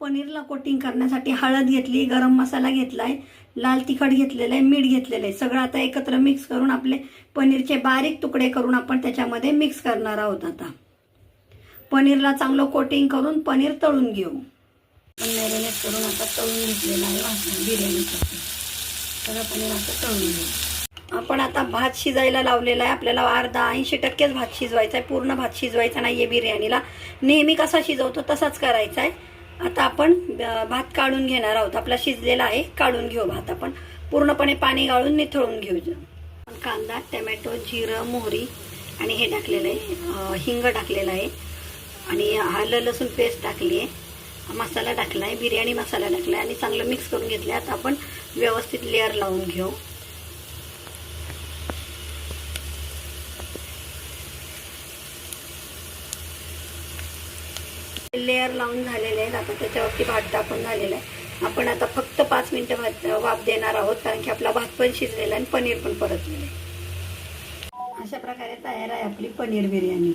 पनीरला coating करण्यासाठी हळद घेतली गरम मसाला घेतलाय लाल तिखट घेतलेलं आहे मीठ घेतलेलं आहे सगळं आता एकत्र मिक्स करून आपले पनीरचे बारीक तुकडे करून आपण त्याच्यामध्ये मिक्स करणार आहोत आता. पनीरला चांगलं कोटिंग करून पनीर तळून घेऊ. मॅरिनेट करून आता तळून घेतलेलं आहे बिर्याणीसाठी सगळं पनीर आता तळून घेऊ. आपण आता भात शिजायला लावलेला आहे. आपल्याला अर्धा ऐंशी टक्केच भात शिजवायचा आहे. पूर्ण भात शिजवायचा नाही आहे बिर्याणीला. नेहमी कसा शिजवतो तसाच करायचा आहे. आता आपण भात काढून घेणार आहोत. आपला शिजलेला आहे काढून घेऊ भात आपण. पूर्णपणे पाणी गाळून निथळून घेऊ. कांदा टमॅटो जिरं मोहरी आणि हे टाकलेलं आहे. हिंग टाकलेलं आहे. आणि आलं लसूण पेस्ट टाकली आहे मसाला टाकला आहे बिर्याणी मसाला टाकला आहे आणि चांगलं मिक्स करून घेतलं आता आपण व्यवस्थित लेअर लावून घेऊ. लेअर लावून झालेले आहेत. आता त्याच्यावरती भात टाकून झालेला आहे. आपण आता फक्त पाच मिनिटं भात वाफ देणार आहोत कारण की आपला भात पण शिजलेला आहे आणि पनीर पण परतलेलं आहे. अशा प्रकारे तयार आहे आपली पनीर बिर्याणी.